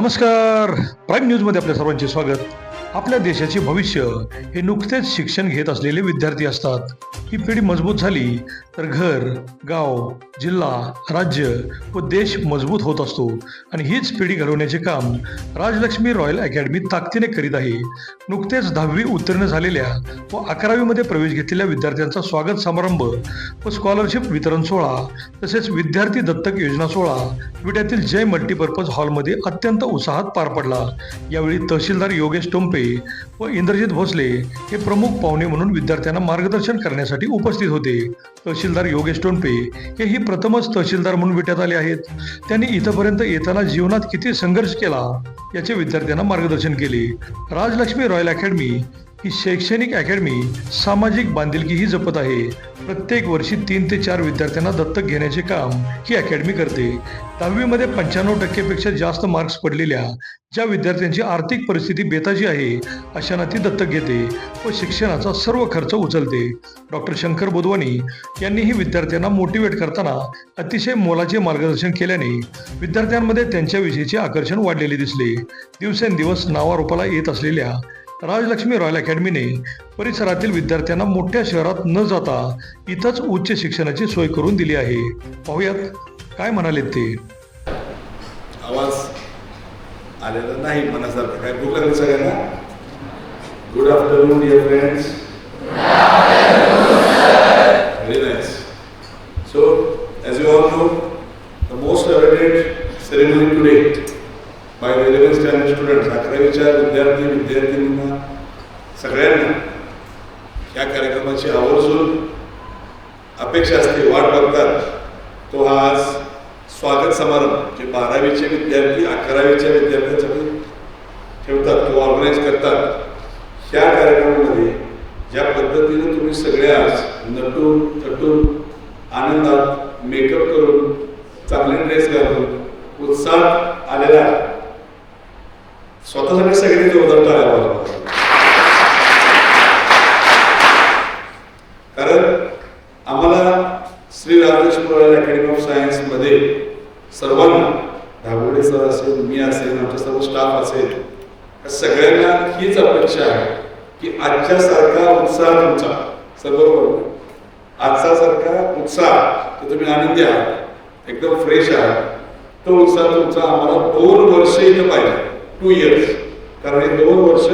नमस्कार. प्राईम न्यूजमध्ये आपल्या सर्वांचे स्वागत. आपल्या देशाचे भविष्य हे नुकतेच शिक्षण घेत असलेले विद्यार्थी असतात. ही पिढी मजबूत झाली तर घर गाव जिल्हा राज्य व देश मजबूत होत असतो. आणि हीच पिढी घडवण्याचे काम राजलक्ष्मी रॉयल अकॅडमी ताकदीने करीत आहे. नुकतेच दहावी उत्तीर्ण झालेल्या व अकरावीमध्ये प्रवेश घेतलेल्या विद्यार्थ्यांचा स्वागत समारंभ व स्कॉलरशिप वितरण सोहळा तसेच विद्यार्थी दत्तक योजना सोहळा विट्यातील जय मल्टीपर्पज हॉलमध्ये अत्यंत उत्साहात पार पडला. यावेळी तहसीलदार योगेश टोंपे व इंद्रजित भोसले हे प्रमुख पाहुणे म्हणून विद्यार्थ्यांना मार्गदर्शन करण्यासाठी उपस्थित होते. तहसीलदार योगेश टोंपे हे ही प्रथमच तहसीलदार म्हणून विट्यात आले आहेत. त्यांनी इथपर्यंत येताना जीवनात किती संघर्ष केला याचे विद्यार्थ्यांना मार्गदर्शन केले. राजलक्ष्मी रॉयल अकॅडमी ही शैक्षणिक अकॅडमी सामाजिक बांधिलकीही जपत आहे. प्रत्येक वर्षी तीन ते चार विद्यार्थ्यांना दत्तक घेण्याचे काम ही अकॅडमी करते. दहावीमध्ये पंच्याण्णव टक्केपेक्षा जास्त मार्क्स पडलेल्या ज्या विद्यार्थ्यांची आर्थिक परिस्थिती बेताची आहे अशांना ती दत्तक घेते व शिक्षणाचा सर्व खर्च उचलते. डॉक्टर शंकर बोधवानी यांनीही विद्यार्थ्यांना मोटिवेट करताना अतिशय मोलाचे मार्गदर्शन केल्याने विद्यार्थ्यांमध्ये त्यांच्याविषयीचे आकर्षण वाढलेले दिसले. दिवसेंदिवस नावारूपाला येत असलेल्या राजलक्ष्मी रॉयल अकॅडमीने परिसरातील विद्यार्थ्यांना मोठ्या शहरात न जाता इथंच उच्च शिक्षणाची सोय करून दिली आहे. पाहूयात काय म्हणाले ते. आवाज आलेला नाही मनासारखं. काय भूक लागली सगळ्यांना? Good afternoon dear friends very nice so as you all know the most awaited ceremony today by the eleven standard अकरावीच्या विद्यार्थी विद्यार्थिनींना सगळ्यांना या कार्यक्रमाची आवर्जून अपेक्षा असते वाट बघतात तो हा आज स्वागत समारंभ जे बारावीचे विद्यार्थी अकरावीच्या विद्यार्थ्यांसाठी ठेवतात किंवा ऑर्गनाईज करतात ह्या कार्यक्रमामध्ये ज्या पद्धतीने तुम्ही सगळे आज नटून थटून आनंदात मेकअप करून चांगले ड्रेस घालून उत्साह आलेला आहे. स्वतःसाठी सगळे जोरदार टाळ्या कारण आम्हाला Shri Ramakrishna royal academy of सायन्समध्ये सर्वांना धाबोडे सर असेल मी असेल आमचा सर्व स्टाफ असेल सगळ्यांना हीच अपेक्षा आहे की आजच्या सारखा उत्साह तुमचा सर्व बरोबर. आजचा सारखा उत्साह की तुम्ही आनंदी आहात एकदम फ्रेश आहात. तो उत्साह तुमचा आम्हाला दोन वर्ष इथं पाहिजे. टू इयर्स कारण हे दोन वर्ष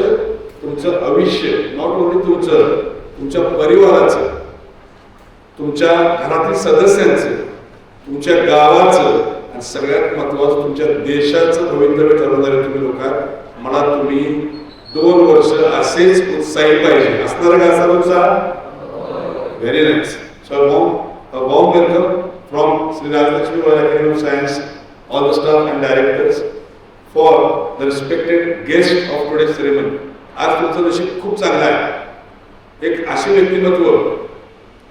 तुमचं आयुष्य नॉट ओनली तुमचं तुमच्या परिवाराचं तुमच्या घरातील सदस्यांचं तुमच्या गावाचं आणि सगळ्यात महत्वाचं तुमच्या देशाचं भवितव्य ठरवणारे तुम्ही लोक मला तुम्ही दोन वर्ष असेच उत्साही पाहिजे. असणार का असा उत्साह? Very nice sir warm warm welcome from Shri Rajalakshmi royal academy of science all the staff and directors for the respected guest of today ceremony आज तुमचं नशीब खूप चांगलं आहे. एक असे व्यक्तिमत्व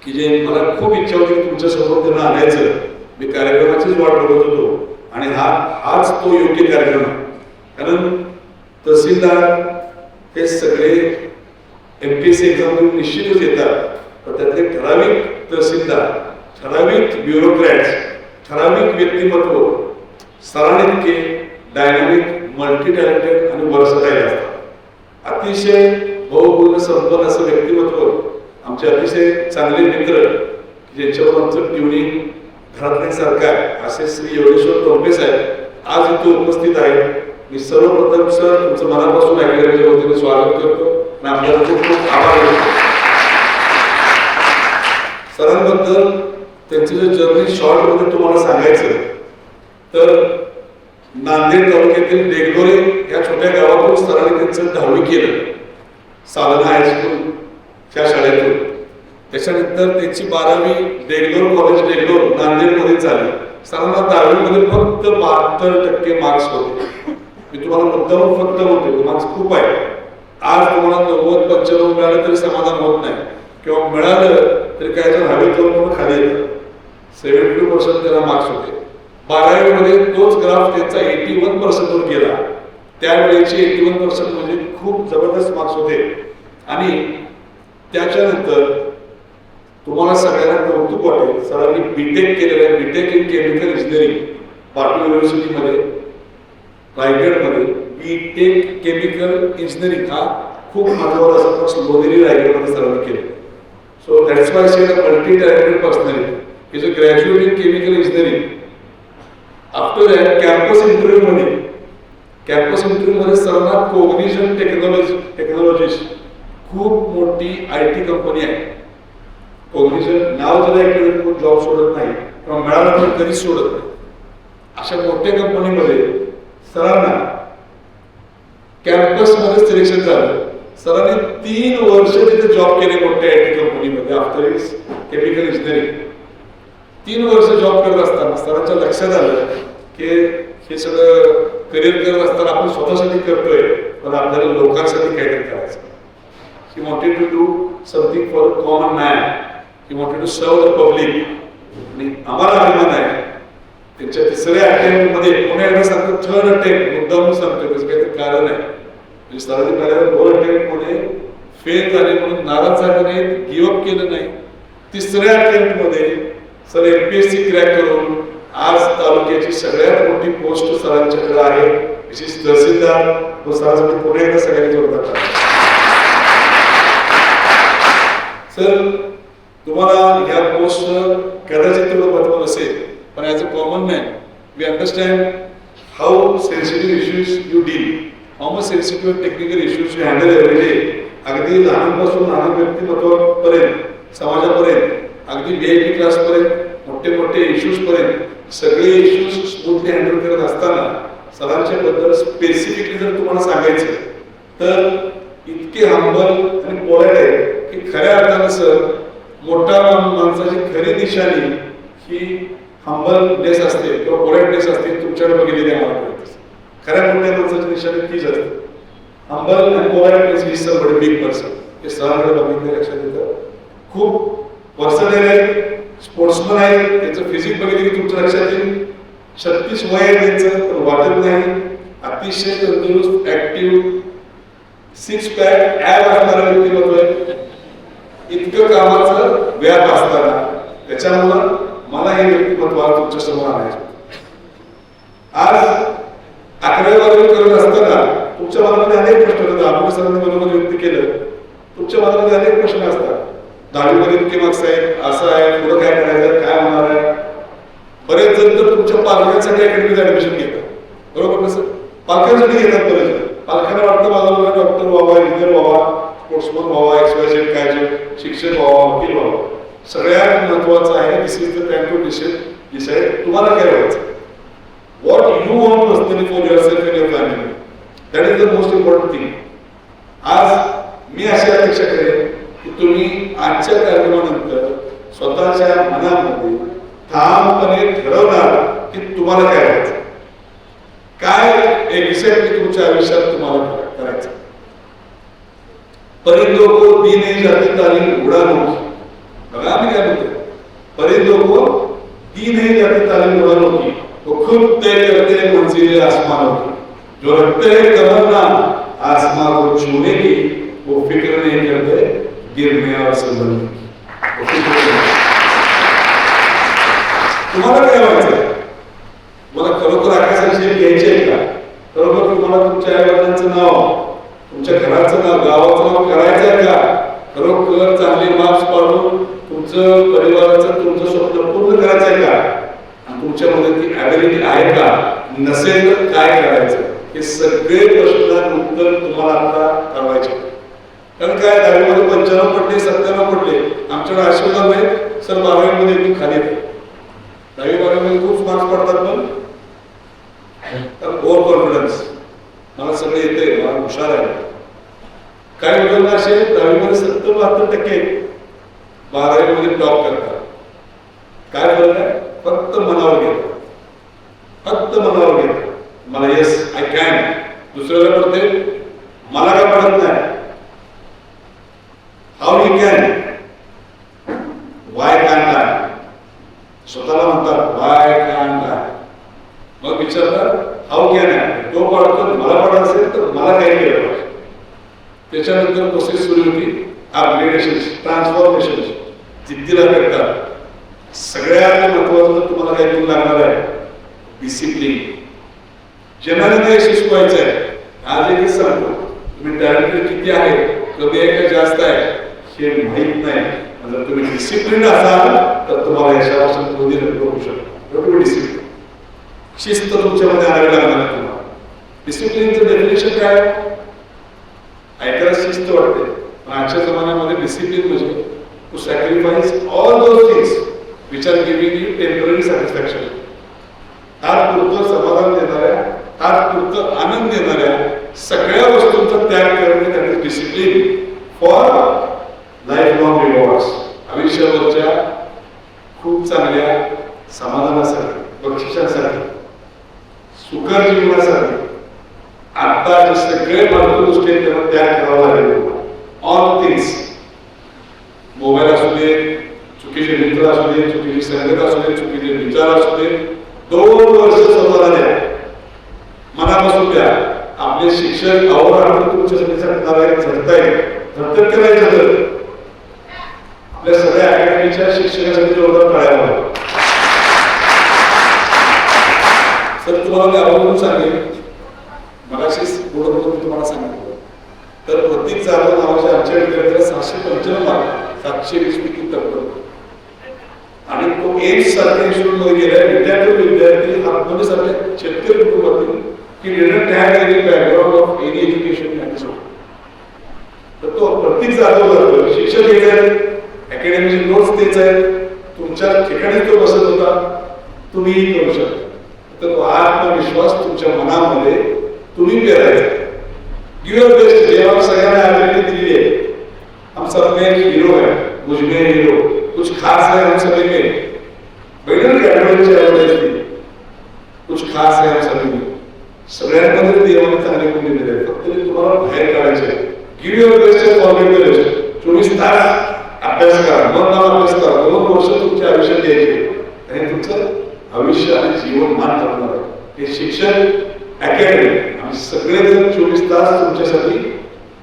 की जे मला खूप इच्छा होती की तुमच्यासमोर त्यांना आणायचं. मी कार्यक्रमाचीच वाट बघत होतो. आणि हा हाच तो योग्य कार्यक्रम आहे. कारण तहसीलदार हे सगळे M P S C exam निश्चितच येतात. पण त्यातले ठराविक तहसीलदार ठराविक ब्युरोक्रॅट्स ठराविक व्यक्तिमत्व सरांइतके डायनॅमिक मल्टी टॅलेंटेड आणि वर्सटाईल असतात. अतिशय बहुपूर्ण संपन्न असं व्यक्तिमत्व आमचे अतिशय चांगले मित्र ज्यांच्यावर आमचं ट्युनिंग घरातल्यासारखं आहे असे श्री योगेश्वर टोंपे साहेब आज इथे उपस्थित आहेत. मी सर्वप्रथम सर तुमचं मनापासून अकॅडमीच्या वतीने स्वागत करतो. आणि आपल्याला खूप खूप आभार करतो. सरांबद्दल त्यांचं जे जर्नी शॉर्टमध्ये तुम्हाला सांगायचं तर नांदेड तालुक्यातील देगडोरे या छोट्या गावातून सरांनी त्यांचं दहावी केलं. साधना हायस्कूल च्या शाळेतून. त्याच्यानंतर त्यांची बारावी देगलोर कॉलेज देगलोर नांदेडमध्ये झाली. सरांना दहावीमध्ये फक्त बहात्तर टक्के मार्क्स होते. मी तुम्हाला मुद्दाम फक्त म्हणतो मार्क्स खूप आहे आज तुम्हाला नव्वद पंच्याण्णव मिळालं तरी समाधान होत नाही. किंवा मिळालं तरी काय जण हवेत जाऊन खाली येतं सेव्हन्टी टू पर्सेंट त्याला मार्क्स होते. बारावीमध्ये तोच ग्राफ त्यांचा एटी वन पर्सेंटवर गेला. त्यावेळेचे एटी वन पर्सेंट म्हणजे खूप जबरदस्त मार्क्स होते. आणि त्याच्यानंतर तुम्हाला सगळ्यांना कौतुक वाटेल सरांनी बीटेक केलेलं आहे. BTech in chemical engineering Patil युनिव्हर्सिटीमध्ये रायगडमध्ये बीटेक केमिकल इंजिनिअरिंग हा खूप महत्त्वाचा असा कोर्स लोणेरी रायगडमध्ये सरांनी केला. So that's why see multi talented personality is a graduate in chemical engineering after that campus इंटरव्ह्यूमध्ये campus इंटरव्ह्यूमध्ये सरांना कोग्निशन टेक्नॉलॉजी टेक्नॉलॉजीज खूप मोठी आय टी कंपनी आहे. कोग्निशन नाव जर ऐकलं तर जॉब सोडत नाही किंवा मिळाला तर कधीच सोडत नाही. अशा मोठ्या कंपनीमध्ये सरांना कॅम्पसमध्ये सिलेक्शन झालं. सरांनी तीन वर्ष तिथे जॉब केले मोठ्या आय टी कंपनीमध्ये आफ्टर इज केमिकल इंजिनिअरिंग तीन वर्ष जॉब करत असताना सरांच्या लक्षात आलं की हे सगळं करिअर करत असताना आपण स्वतःसाठी करतोय पण आपल्याला लोकांसाठी काहीतरी करायचं. He wanted to do something for common man he wanted to serve the public आणि आम्हाला अभिमान आहे. त्यांच्या तिसऱ्या अटेम्प्टमध्ये पुन्हा एकदा सांगतो थर्ड अटेम्प्ट मुद्दामून सांगतो त्याचं काहीतरी कारण आहे. म्हणजे सरांनी कार्यालय दोन अटेम्प्टमध्ये फेल झाले म्हणून नाराज झाले नाहीत गिवअप केलं नाही. तिसऱ्या अटेम्प्टमध्ये सर सी क्रॅक करून आज तालुक्याची सगळ्यात मोठी पोस्ट सरांच्याकडे आहे. विशेष तहसीलदार तो सरांसाठी पुन्हा एकदा सगळ्यांनी जोरदार सर तुम्हाला ह्या पोस्ट कदाचित तेवढं महत्त्व नसेल पण as a common man we understand how sensitive issues you deal how much sensitive technical issues you handle every day अगदी लहानपासून लहान व्यक्तिमत्वापर्यंत समाजापर्यंत अगदी व्ही आय पी क्लासपर्यंत मोठे मोठे इश्यूजपर्यंत सगळे इश्यूज स्मूथली हँडल करत असताना सरांच्या बद्दल स्पेसिफिकली जर तुम्हाला सांगायचं तर इतके हंबल आणि पोलाइट आहे की खऱ्या अर्थानं सर मोठा माणसाची खरी निशाणी ही हंबलनेस असते किंवा पोलाइटनेस असते तुमच्याकडे बघितलेली आम्हाला खऱ्या मोठ्या माणसाची निशाणी तीच असते. हंबल आणि पोलाइटनेस ही समबडी बिग पर्सन हे सरांकडे बघितले लक्षात येतं. खूप पर्सनल आहे. स्पोर्ट्समन आहे त्यांचं फिजिक बघितलं की तुमच्या लक्षात येईल. छत्तीस वय आहे त्यांचं पण वाटत नाही. अतिशय तंदुरुस्त ऍक्टिव्ह सिक्स पॅक ऍप असणारा व्यक्तिमत्व आहे. इतकं कामाचं व्याप असताना. त्याच्यामुळं मला हे व्यक्तिमत्व तुमच्यासमोर आणायचं आज अकरावी बारावी करत असताना तुमच्या मनामध्ये अनेक प्रश्न होतात आपण सरांनी बरोबर व्यक्त केलं. तुमच्या मनामध्ये अनेक प्रश्न असतात. दहावीमध्ये इतके मार्क्स आहेत असं आहे पुढं काय करायचं? काय होणार आहे? बरेच जण तर तुमच्या पालकांसाठी अकॅडमीत ऍडमिशन घेतात. बरोबर ना सर पालकांसाठी घेतात बरेच जण. पालकांना वाटतं माझा मुलगा डॉक्टर व्हावा इंजिनियर व्हावा स्पोर्ट्समन व्हावा एक्सवायझेड काय जे शिक्षक व्हावा वकील व्हावा सगळ्यात महत्वाचं आहे this is the time to decide decide तुम्हाला काय व्हायचं what you want personally for yourself in your family that is the most important thing आज मी अशी अपेक्षा करेन की तुम्ही आजच्या कार्यक्रमानंतर स्वतःच्या मनामध्ये ठामपणे ठरवणार की तुम्हाला काय करायचं? काय एक्झॅक्टली तुमच्या आयुष्यात तुम्हाला करायचं? परिंदों को दी नहीं जाती तालीम उड़ानों की बघा आम्ही काय म्हणतो परिंदों को दी नहीं जाती तालीम उड़ानों की वो खुद तय करते हैं मंजिल आसमानों जो रखते हैं तमन्ना आसमान को छूने की वो फिक्र नहीं करते गिरने और संभलने तुम्हाला काय व्हायचं मला खरोखर आकाशात शेप घ्यायची आहे का? खरोखर तुम्हाला तुमच्या आई वडिलांचं नाव तुमच्या घराचं नाव गावाचं नाव करायचं आहे का? खरोखर चांगले मार्क्स पाडून तुमचं परिवाराचं तुमचं स्वप्न पूर्ण करायचं आहे का? आणि तुमच्यामध्ये ती ॲबिलिटी आहे का? नसेल तर काय करायचं? हे सगळे प्रश्नांना उत्तर तुम्हाला आता कळवायचे कारण काय? दहावीमध्ये पडले सत्त्याण्णव पडले. आमच्याकडे आशीर्वाद नाही सर बारावीमध्ये मी खाली येतो दहावी बारावीमध्ये खूप मार्क्स पडतात पण. ओव्हर कॉन्फिडन्स मला सगळं येते मला हुशार आहे. काही मुलांना असे? दहावीमध्ये सत्तर बहात्तर टक्के बारावीमध्ये टॉप करतात. काय फरक फक्त मनावर घेतात. फक्त मनावर घेतात. मला येस आय कॅन दुसऱ्याला पडते मला काय पडत नाही. How you can why can काय स्वतःला म्हणतात वाय कॅन काय मग विचारतात हाऊ कॅन आहे तो पडतो मला पडत असेल तर मला काय केलं पाहिजे. त्याच्यानंतर प्रोसेस सुरू होती. अपग्रेडेशन ट्रान्सफॉर्मेशन जिद्दीला करतात सगळ्यात महत्वाचं तुम्हाला काय गुण लागणार आहे. डिसिप्लिन जनाने नाही शिकवायचं आहे आज एक सांगतो. तुम्ही टॅलेंटेड किती आहे? कमी आहे का जास्त आहे? हे माहीत नाही. जर तुम्ही डिसिप्लिन असाल तर तुम्हाला यशापासून कोणी करू शकतो. तुम्ही डिसिप्लिन शिस्त तुमच्यामध्ये आणावी लागणार तुम्हाला. डिसिप्लिनचं डेफिनेशन काय? ऐकायला शिस्त वाटते. पण आजच्या जमान्यामध्ये डिसिप्लिन म्हणजे to sacrifice all those things which are giving you temporary satisfaction तात्पुरतं समाधान देणाऱ्या तात्पुरतं आनंद देणाऱ्या सगळ्या वस्तूंचा त्याग करणे त्याने discipline for lifelong rewards आयुष्यावरच्या खूप चांगल्या समाधानासाठी बक्षिसासाठी सुकर जीवनासाठी आता जे सगळे भरपूर गोष्टी आहेत त्यांना त्याग करावा लागेल. ऑल थिंग्स मोबाईल असू दे चुकीचे मित्र असू दे चुकीची संगत असू दे चुकीचे विचार असू दे दोन वर्ष स्वतःला द्या मनापासून द्या. आपले शिक्षण आवड तुमच्यासाठी झटणार आहे. झटताय झटत करायचं तर आपल्या सगळ्या अकॅडमीच्या शिक्षकासाठी जोरदार टाळ्या सर तुम्हाला मी आवर्जून सांगेन. मगाशी पुढे मी तुम्हाला सांगितलं. तर प्रत्येक जागा नावाच्या आमच्या विद्यार्थ्याला सहाशे पंच्याण्णव मार्क सातशे वीस पैकी टक्कर आणि तो एम्स सारख्या इन्स्टिट्यूटमध्ये गेलाय. विद्यार्थी विद्यार्थी हातमध्ये सारख्या शेतकरी कुटुंबातील की didn't have any background of any education तर तो प्रत्येक जाधव जातो शिक्षक अकॅडमीचे नोट्स तेच आहेत. तुमच्या ठिकाणी तो बसत होता. तुम्हीही करू शकता. तर तो आत्मविश्वास तुमच्या मनामध्ये तुम्ही पेरायचा युअर बेस्ट जे सगळ्यांना ॲबिलिटी दिली आहे. आमचा मेन हिरो आहे. हीरो हिरो कुछ खास है हम सभी में बैठल कॅटेगरीची कुछ खास है हम सभी में सगळ्यांमध्ये देवाने चांगले गुण दिलेले आहेत. फक्त तुम्हाला बाहेर काढायचे give your best forward best चोवीस तास अभ्यास करा. मन लावून अभ्यास करा दोन वर्ष तुमच्या आयुष्यात द्यायचे आणि तुमचं आयुष्य आणि जीवन मान करणार हे शिक्षण अकॅडमी आम्ही सगळेजण चोवीस तास तुमच्यासाठी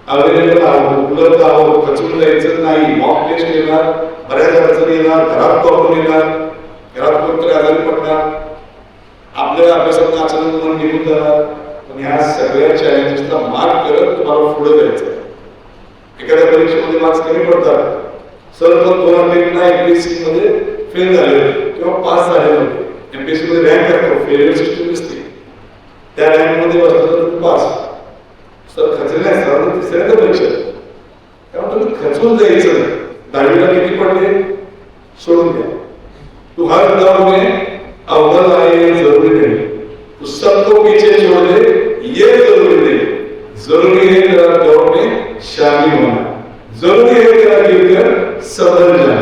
अवेलेबल आहोत. उपलब्ध आहोत. खचून जायचं नाही. मॉक टेस्ट येणार. बऱ्याच अडचणी येणार. घरात प्रॉब्लेम येणार. घरात कोणतरी आजारी पडणार. आपल्या अभ्यासात अचानक मन निघून जाणार. पण ह्या सगळ्या चॅलेंजेसला मार्क करत तुम्हाला पुढे जायचं एखाद्या परीक्षेमध्ये मार्क्स कमी पडतात. सर पण दोन अटेम्प्टला एमपीएससी मध्ये फेल झाले होते किंवा पास झाले होते एमपीएससी मध्ये रँक असतो फेलियर सिस्टम नसते. त्या रँकमध्ये बसला तर पास सर खचले नाही सर तिसऱ्यांदा परीक्षा. त्यामुळे तुम्ही खचून जायचं नाही दहावीला किती पडले? सोडून द्या. तू जाऊ नये अवघड आहे जरुरी नाही तू सबको पीछे छोड़ दे ये जरूरी नहीं जरूरी है तेरा दौड़ में शामिल होना जरूरी है तेरा गिरकर सफल जाना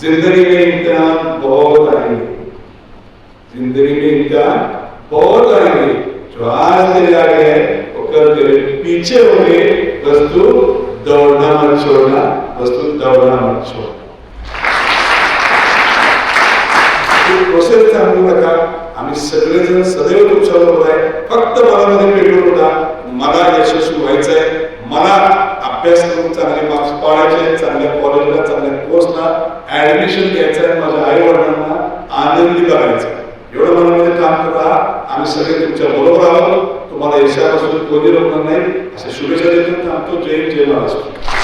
जिंदगी में इम्तिहान बहुत आएंगे जिंदगी में इम्तिहान बहुत आएंगे जो आज तेरे आगे है वो कल तेरे पीछे होंगे बस तू दौड़ना मत छोड़ना बस तू दौड़ना मत छोड़ना प्रोसेस सांगू नका. आम्ही सगळेजण सदैव तुमच्या आहे. फक्त मनामध्ये पेटवून होता मला यशस्वी व्हायचं आहे मला अभ्यास करून चांगले मार्क्स पाडायचे चांगल्या कॉलेजला चांगल्या कोर्सला ऍडमिशन घ्यायचं आहे माझ्या आई वडिलांना आनंदी करायचं एवढं मनामध्ये काम करा. आम्ही सगळे तुमच्या बरोबर आहोत. तुम्हाला यशापासून कोणी रोखणार नाही. अशा शुभेच्छा देतो. थांबतो. जय जय महाराष्ट्र.